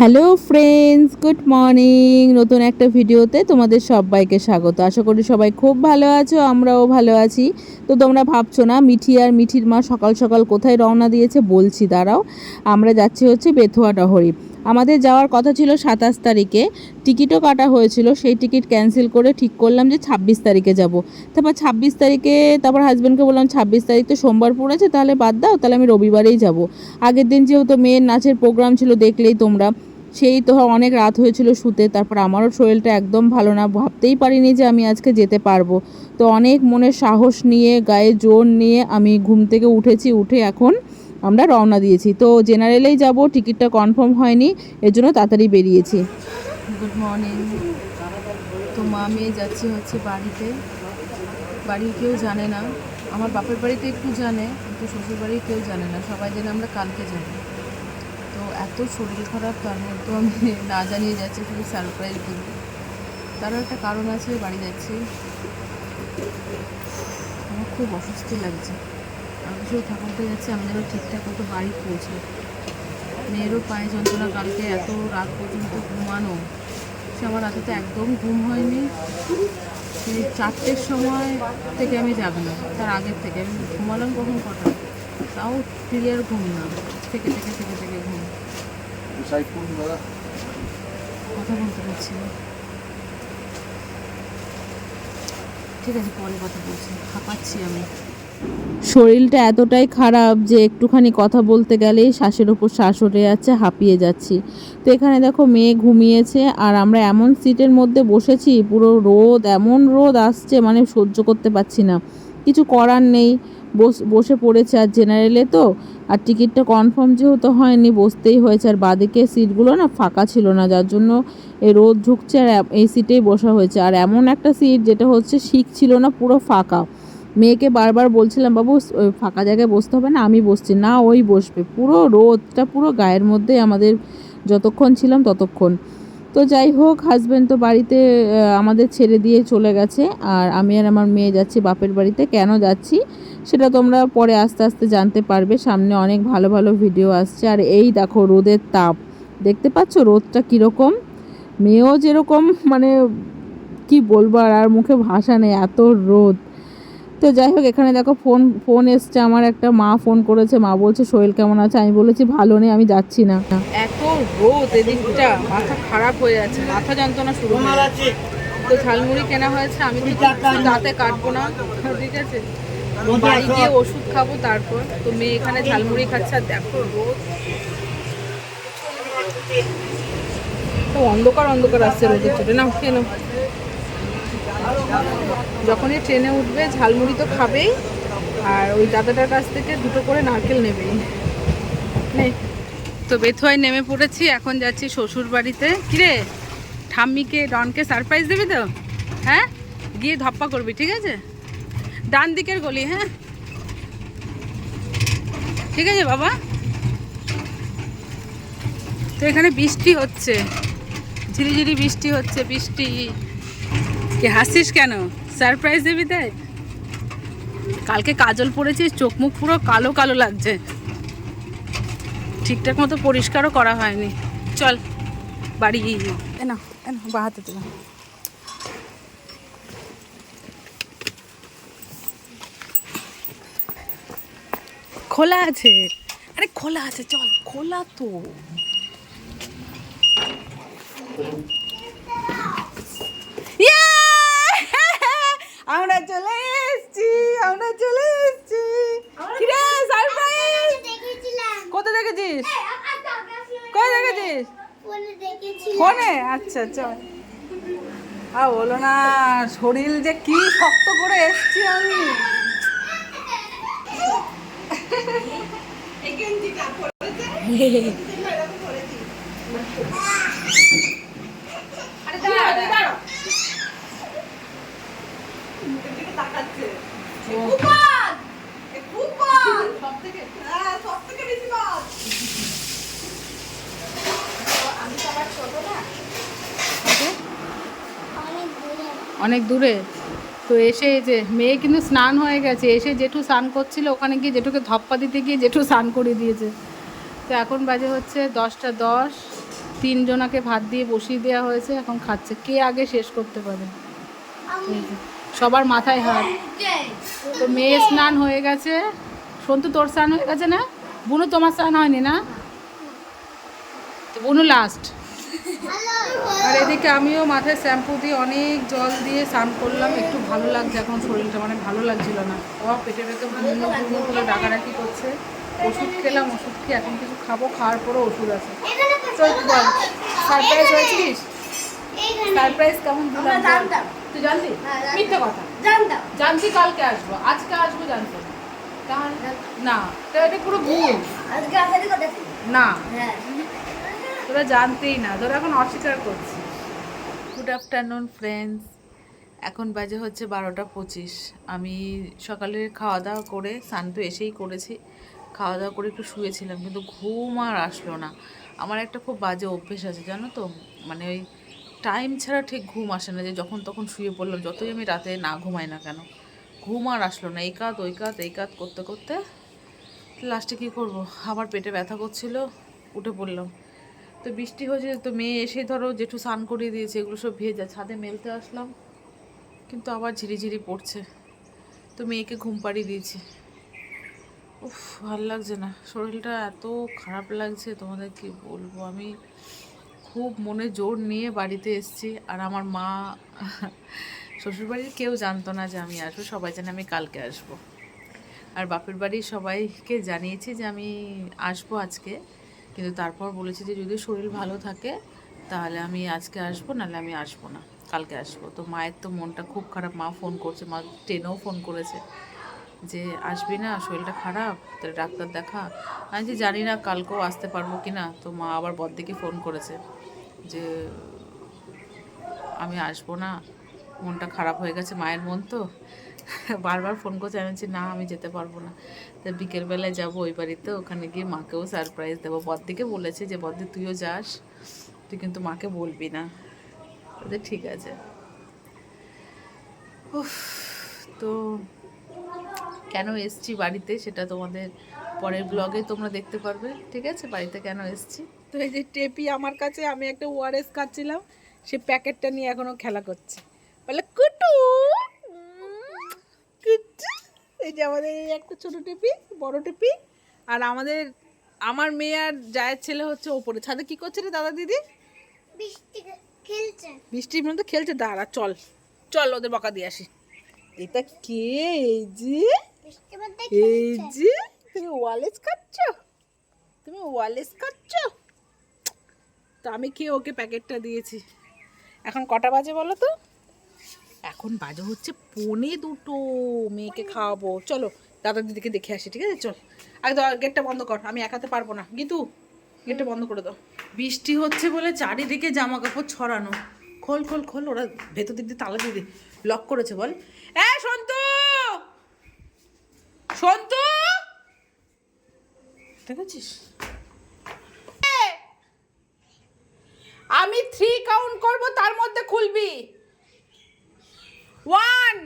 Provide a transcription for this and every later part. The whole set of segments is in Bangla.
হ্যালো ফ্রেন্ডস গুড মর্নিং নতুন একটা ভিডিওতে তোমাদের সবাইকে স্বাগত। আশা করি সবাই খুব ভালো আছো, আমরাও ভালো আছি। তো তোমরা ভাবছ না, মিঠি আর মিঠির মা সকাল সকাল কোথায় রওনা দিয়েছে? বলছি, দাঁড়াও। আমরা যাচ্ছি হচ্ছে বেথুয়া ডহরি আমাদের যাওয়ার কথা ছিল সাতাশ তারিখে। টিকিটও কাটা হয়েছিল। সেই টিকিট ক্যান্সেল করে ঠিক করলাম যে ছাব্বিশ তারিখে যাব। তারপর ছাব্বিশ তারিখে তারপর হাজব্যান্ডকে বললাম, ছাব্বিশ তারিখ তো সোমবার পড়েছে, তাহলে বাদ দাও, তাহলে আমি রবিবারেই যাব। আগের দিন যেহেতু মেয়ের নাচের প্রোগ্রাম ছিল, দেখলেই তোমরা। সেই তো অনেক রাত হয়েছিল শুতে, তারপর আমারও শরীরটা একদম ভালো না, ভাবতেই পারিনি যে আমি আজকে যেতে পারব। তো অনেক মনে সাহস নিয়ে, গায়ে জোর নিয়ে আমি ঘুম থেকে উঠেছি, উঠে এখন আমরা রওনা দিয়েছি। তো জেনারেলেই যাব, টিকিটটা কনফার্ম হয়নি, এর জন্য তাড়াতাড়ি বেরিয়েছি। গুড মর্নিং তো মা মেয়ে যাচ্ছি হচ্ছে বাড়িতে। বাড়ির কেউ জানে না। আমার বাপের বাড়িতে একটু জানে, কিন্তু শ্বশুর বাড়ির কেউ জানে না। সবাই জানে আমরা কালকে যাব এত শরীর খারাপ, তার মধ্যেও আমি না জানিয়ে যাচ্ছি, শুধু সারপ্রাইজ দেবো তারও একটা কারণ আছে, বাড়ি যাচ্ছি। আমার খুব অস্বস্তি লাগছে। আমি শুধু ঠাকুরকে যাচ্ছি আমি যেন ঠিকঠাক মতো বাড়ি পৌঁছে। মেয়েরও পায়ে যন্ত্রণা, কালকে এত রাত পর্যন্ত ঘুমানো। সে আমার রাতে তো একদম ঘুম হয়নি। সেই চারটের সময় থেকে আমি যাবে না, তার আগের থেকে। আমি ঘুমালাম কখন কটা? তাও ক্লিয়ার ঘুম না। থেকে থেকে থেকে থেকে। ঘুম কথা বলতে পারছি না। ঠিক আছে পরে কথা বলছি। হাঁপাচ্ছি আমি। শরীরটা এতটাই খারাপ যে একটুখানি কথা বলতে গেলেই শ্বাসের ওপর শ্বাস উঠে যাচ্ছে হাঁপিয়ে যাচ্ছি। তো এখানে দেখো মেয়ে ঘুমিয়েছে আর আমরা এমন সিটের মধ্যে বসেছি পুরো রোদ এমন রোদ আসছে মানে সহ্য করতে পারছি না। কিছু করার নেই বস- পড়েছে আর জেনারেলে তো, আর টিকিটটা কনফার্ম যেহেতু হয়নি, বসতেই হয়েছে। আর বাদিকে সিটগুলো না ফাঁকা ছিল না, যার জন্য এই রোদ ঢুকছে আর এই সিটেই বসা হয়েছে। আর এমন একটা সিট যেটা হচ্ছে শিখ ছিল না, পুরো ফাঁকা। মেয়েকে বারবার বলছিলাম, বাবু ফাঁকা জায়গায় বসতে হবে না, আমি বসছি। না, ওই বসবে। পুরো রোদটা পুরো গায়ের মধ্যে আমাদের যতক্ষণ ছিলাম ততক্ষণ। তো যাই হোক হাজব্যান্ড তো বাড়িতে আমাদের ছেড়ে দিয়ে চলে গেছে। আর আমি আর আমার মেয়ে যাচ্ছি বাপের বাড়িতে। কেন যাচ্ছি? সেটা তোমরা পরে আস্তে আস্তে জানতে পারবে। সামনে অনেক ভালো ভালো ভিডিও আসছে। আর এই দেখো, রোদের তাপ। দেখতে পাচ্ছ রোদটা কীরকম? মেয়েও যেরকম মানে কি বলব আর মুখে ভাষা নেই, এত রোদ। তো যাই হোক, এখানে দেখো ফোন ফোন এসছে। আমার একটা মা ফোন করেছে। মা বলছে, শরীর কেমন আছে? আমি বলেছি, ভালো নেই, আমি যাচ্ছি না। রোদ এদিকটা মাথা খারাপ হয়ে যাচ্ছে মাথা যন্ত্রণা শুরু হয়ে তো ঝালমুড়ি কেনা হয়েছে আমি তো দাঁতে কাটবো না ঠিক আছে? বাড়ি গিয়ে ওষুধ খাব তারপর। তো মেয়ে এখানে ঝালমুড়ি খাচ্ছে আর দেখো রোদ। তো অন্ধকার অন্ধকার আসছে রোদের চোটে। না কেন যখনই ট্রেনে উঠবে ঝালমুড়ি তো খাবেই আর ওই দাদাটার কাছ থেকে দুটো করে নারকেল নেবেই। নে। তো বেথুয়ায় নেমে পড়েছি, এখন যাচ্ছি শ্বশুর বাড়িতে কিরে? ঠাম্মিকে, ডনকে সারপ্রাইজ দিবি তো? হ্যাঁ? গিয়ে ধপ্পা করবি, ঠিক আছে? ডান দিকের গলি হ্যাঁ? ঠিক আছে বাবা? তো এখানে বৃষ্টি হচ্ছে। ঝিরিঝিরি বৃষ্টি হচ্ছে, বৃষ্টি। কি হাসিস কেন? সারপ্রাইজ দিবি তাই? কালকে কাজল পড়েছিস, চোখ মুখ পুরো কালো কালো লাগছে। ঠিকঠাক মতো পরিষ্কারও করা হয়নি। চল, বাড়ি এনা বা হাতে দিলাম খোলা আছে। আরে খোলা আছে, চল, খোলা তো! আমরা চলে এসেছি, আমরা চলে এসেছি কিরে সারপ্রাইজ কোথায় দেখেছিস কোথায় দেখেছিস ফোনে? আচ্ছা চল আ বলো না শরীর যে কি শক্ত করে এসছি আমি। অনেক দূরে। তো এসে যে মেয়ে কিন্তু স্নান হয়ে গেছে। এসে জেঠু স্নান করছিল ওখানে গিয়ে জেঠুকে ধপ্পা দিতে গিয়ে জেঠু স্নান করে দিয়েছে। তো এখন বাজে হচ্ছে দশটা দশ। তিনজনাকে ভাত দিয়ে বসিয়ে দেওয়া হয়েছে এখন খাচ্ছে। কে আগে শেষ করতে পারে? সবার মাথায় হাত। তো মেয়ে স্নান হয়ে গেছে। সন্তু তোর স্নান হয়ে গেছে না? বুনু তোমার স্নান হয়নি না? তো বুনু লাস্ট আর এদিকে আমিও মাথায় শ্যাম্পু দিয়ে অনেক জল দিয়ে স্নান করলাম। একটু ভালো লাগছে এখন শরীরটা মানে ভালো লাগছিল না। বাবা পেটে পেটে ঘুমনো করে ডাকাডাকি করছে। ওষুধ খেলাম ওষুধ খেয়ে এখন কিছু খাব খাওয়ার পরও ওষুধ আছে। চল বল সারপ্রাইজ হয়েছিস সারপ্রাইজ কেমন জানতাম। তুই হ্যাঁ, জানতাম। মিথ্যে কথা। জানতাম। জানছি কালকে আসব আজকে আসব জানতো। না তো এটা পুরো ভুল। আজকে আসারি কথা? না। হ্যাঁ। তোরা জানতেই না, তোরা এখন অস্বীকার করছিস। গুড আফটারনুন ফ্রেন্ডস এখন বাজে হচ্ছে বারোটা পঁচিশ। আমি সকালে খাওয়া দাওয়া করে, স্নান তো এসেই করেছি। খাওয়া দাওয়া করে একটু শুয়েছিলাম, কিন্তু ঘুম আর আসলো না। আমার একটা খুব বাজে অভ্যেস আছে, জানো তো? মানে ওই টাইম ছাড়া ঠিক ঘুম আসে না, যে যখন তখন শুয়ে পড়লাম, যতই আমি রাতে না ঘুমাই না কেন, ঘুম আর আসলো না। এই কাত, ওই কাত, এই কাত করতে করতে লাস্টে কী করব? আবার পেটে ব্যথা করছিল, উঠে পড়লাম। তো বৃষ্টি হয়েছে, তো মেয়ে এসে ধরো জেঠু স্নান করিয়ে দিয়েছে, এগুলো সব ভেজা, ছাদে মেলতে আসলাম। কিন্তু আবার ঝিরিঝিরি পড়ছে। তো মেয়েকে ঘুম পাড়িয়ে দিয়েছি। উফ, ভালো লাগছে না। শরীরটা এত খারাপ লাগছে, তোমাদের কি বলব? আমি খুব মনে জোর নিয়ে বাড়িতে এসেছি, আর আমার মা, শ্বশুরবাড়ির কেউ জানতো না যে আমি আসব, সবাই জানে আমি কালকে আসব। আর বাপের বাড়ির সবাইকে জানিয়েছি যে আমি আসব আজকে। কিন্তু তারপর বলেছি যে যদি শরীর ভালো থাকে, তাহলে আমি আজকে আসব, নাহলে আমি আসব না, কালকে আসব। তো মায়ের তো মনটা খুব খারাপ, মা ফোন করছে, মা ট্রেনেও ফোন করেছে যে আসবি না, শরীরটা খারাপ, তাহলে ডাক্তার দেখা। আমি যে জানি না কালকেও আসতে পারব কি না, তো মা আবার বদ্দিকে ফোন করেছে যে আমি আসব না, মনটা খারাপ হয়ে গেছে মায়ের মন তো। বারবার ফোন করছে, আমি বলছি, না, আমি যেতে পারব না। তো বিকেলবেলায় যাব ওই বাড়িতে, ওখানে গিয়ে মাকেও সারপ্রাইজ দেবো। বদ্দিকে বলেছে যে, বদ্দি, তুইও যাস, তুই কিন্তু মাকে বলবি না। বলছে ঠিক আছে। তো কেন এসছি বাড়িতে সেটা তোমাদের পরের ব্লগে তোমরা দেখতে পারবে। ঠিক আছে? বাড়িতে কেন এসছি? তো এই যে টেপি আমার কাছে, আমি একটা ওআরএস খাচ্ছিলাম, সে প্যাকেটটা নিয়ে এখনও খেলা করছে। বলে, কুটু! এই যে আমাদের এই একটা ছোট টিপি বড় টিপি আর আমাদের আমার মেয়ে আর জায়ের ছেলে হচ্ছে ওপরে। ছাদে কি করছে রে দাদা দিদি? বৃষ্টি বৃষ্টির মধ্যে খেলছে। দাঁড়া চল। চল ওদের বকা দিয়ে আসি। এটা কে? এই যে? এই যে? তুমি ওয়ালেস খাচ্ছ? তুমি ওয়ালেস খাচ্ছ? তো আমি খেয়ে ওকে প্যাকেটটা দিয়েছি। এখন কটা বাজে বলো তো? এখন বাজে হচ্ছে পনে দুটো। মেয়েকে খাওয়াবো। চলো দাদা দিদিকে দেখে আসি ঠিক আছে? চল। আগে তো গেটটা বন্ধ কর আমি একাতে পারব না। কিন্তু গেটটা বন্ধ করে দাও। বৃষ্টি হচ্ছে বলে চারিদিকে জামা কাপড় ছড়ানো। খোল খোল খোল ওরা ভেতর দিক দিয়ে তালা দিয়ে দে লক করেছে বল। এ সন্তু! সন্তু! ঠিক আছিস আমি থ্রি কাউন্ট করব তার মধ্যে খুলবি। ওয়ান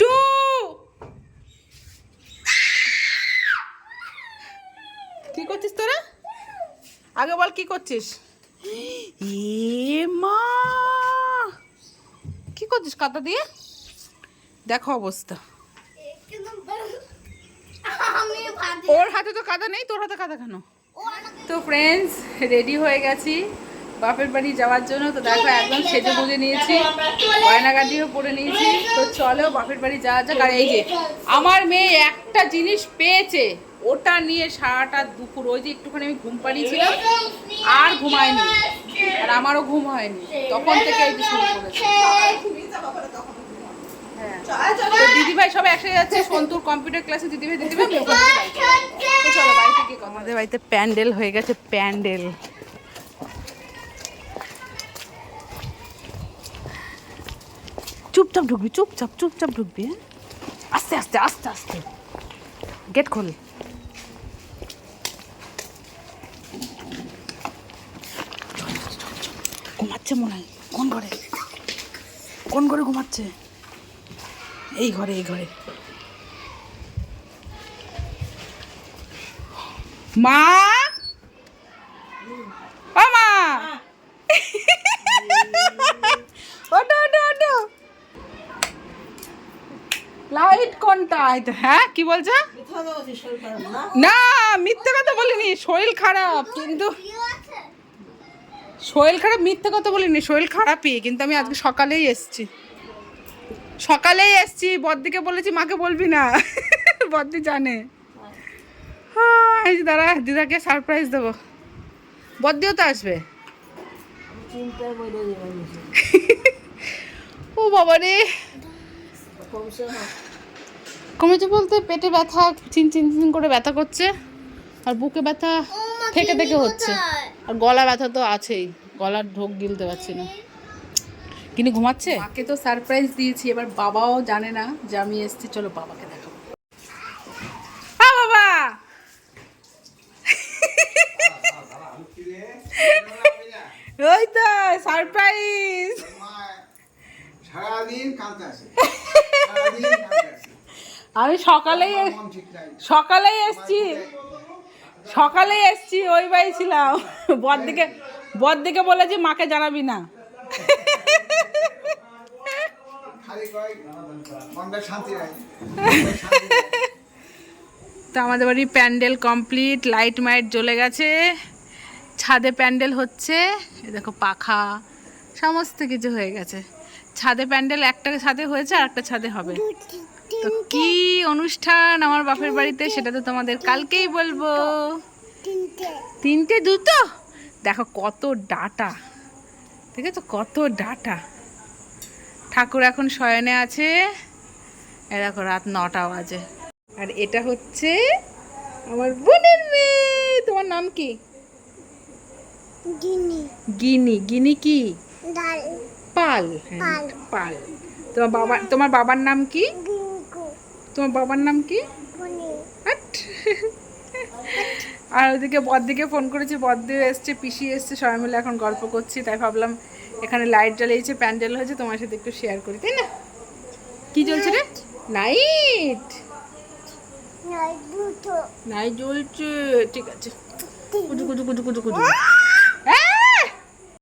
টু কি করছিস তোরা? আগে বল কি করছিস? এ মা। কি করছিস কাতা দিয়ে? দেখো অবস্থা। আমি ওর হাতে তো কাদা নেই তোর হাতে কাদা কেন? তো ফ্রেন্ডস রেডি হয়ে গেছি। বাপের বাড়ি যাওয়ার জন্য, তো দেখো একদম সেজে গুজে নিয়েছি, গয়নাগাটিও পরে নিয়েছি। তো চলো বাপের বাড়ি যাওয়া যাক। আর এই যে, আমার মেয়ে একটা জিনিস পেয়েছে, ওটা নিয়ে সারাটা দুপুর, ওই যে একটুখানি আমি ঘুম পাড়িয়েছিলাম, আর ঘুমায়নি। আর আমারও ঘুম হয়নি। তখন থেকে এই শুরু করেছে। হ্যাঁ। দিদিভাই সব একসাথে যাচ্ছে, সন্তুর কম্পিউটার ক্লাসে দিদিভাই দিদিভাই বাড়ি চলে বাড়িতে আমাদের বাড়িতে প্যান্ডেল হয়ে গেছে, প্যান্ডেল। চুপচাপ ঢুকবি, চুপচাপ চুপচাপ ঢুকবি হ্যাঁ? আস্তে আস্তে আস্তে আস্তে। গেট খোল। ঘুমাচ্ছে মনে হয়। কোন ঘরে? কোন ঘরে ঘুমাচ্ছে? এই ঘরে এই ঘরে। মা! তো হ্যাঁ কি বলছে? না, মিথ্যে কথা বলিনি, শরীর খারাপ, কিন্তু শরীর খারাপ, মিথ্যে কথা বলিনি, শরীর খারাপই, কিন্তু আমি আজকে সকালেই এসেছি। সকালেই এসেছি, বদ্দিকে বলেছি, মাকে বলবি না, বদ্দি জানে। হ্যাঁ এই যে দাঁড়া, দিদাকে সারপ্রাইজ দেবো। বদ্দিও তো আসবে। ও বাবা রে কমেছে বলতে পেটে ব্যথা চিন চিন চিন করে ব্যথা করছে আর বুকে ব্যথা থেকে থেকে হচ্ছে। আর গলা ব্যথা তো আছেই গলার ঢোক গিলতে পারছি না। কিনি ঘুমাচ্ছে? মাকে তো সারপ্রাইজ দিয়েছি এবার বাবাও জানে না যে আমি এসেছি চলো বাবাকে দেখাবো। বাবা! ওই তো সারপ্রাইজ সারাদিন কাঁদতে আসে। সারাদিন কাঁদতে আসে। আমি সকালেই সকালেই এসছি। সকালেই এসছি ওই বাড়ি ছিলাম। বর দিকে বর দিকে বলেছি মাকে জানাবি না। তো আমাদের বাড়ি প্যান্ডেল কমপ্লিট লাইট মাইট জ্বলে গেছে ছাদে প্যান্ডেল হচ্ছে এই দেখো পাখা সমস্ত কিছু হয়ে গেছে। ছাদে প্যান্ডেল একটা ছাদে হয়েছে আর একটা ছাদে হবে। তো কি অনুষ্ঠান আমার বাপের বাড়িতে সেটা তো তোমাদের কালকেই বলব। তিনটে। দুটো? দেখো কত ডাটা। ঠিক আছে কত ডাটা? ঠাকুর এখন শয়নে আছে। এ দেখো রাত নটা বাজে। আর এটা হচ্ছে আমার বোনের মেয়ে। তোমার নাম কি? গিনি। গিনি। গিনি কি? পাল। হ্যাঁ, পাল। পাল। তোমার বাবা তোমার বাবার নাম কি? তোমার বাবার নাম কি? আর ওদিকে বদ্দিকে ফোন করেছি বদ্দিও এসছে পিসি এসছে সবাই মিলে এখন গল্প করছি তাই ভাবলাম এখানে লাইট জ্বালিয়েছে প্যান্ডেল হয়েছে তোমার সাথে একটু শেয়ার করি তাই না? কি চলছে রে? নাইট নয় দুটো। নাই জ্বলছে ঠিক আছে। কুজু কুজু কুজু কুজু কুজু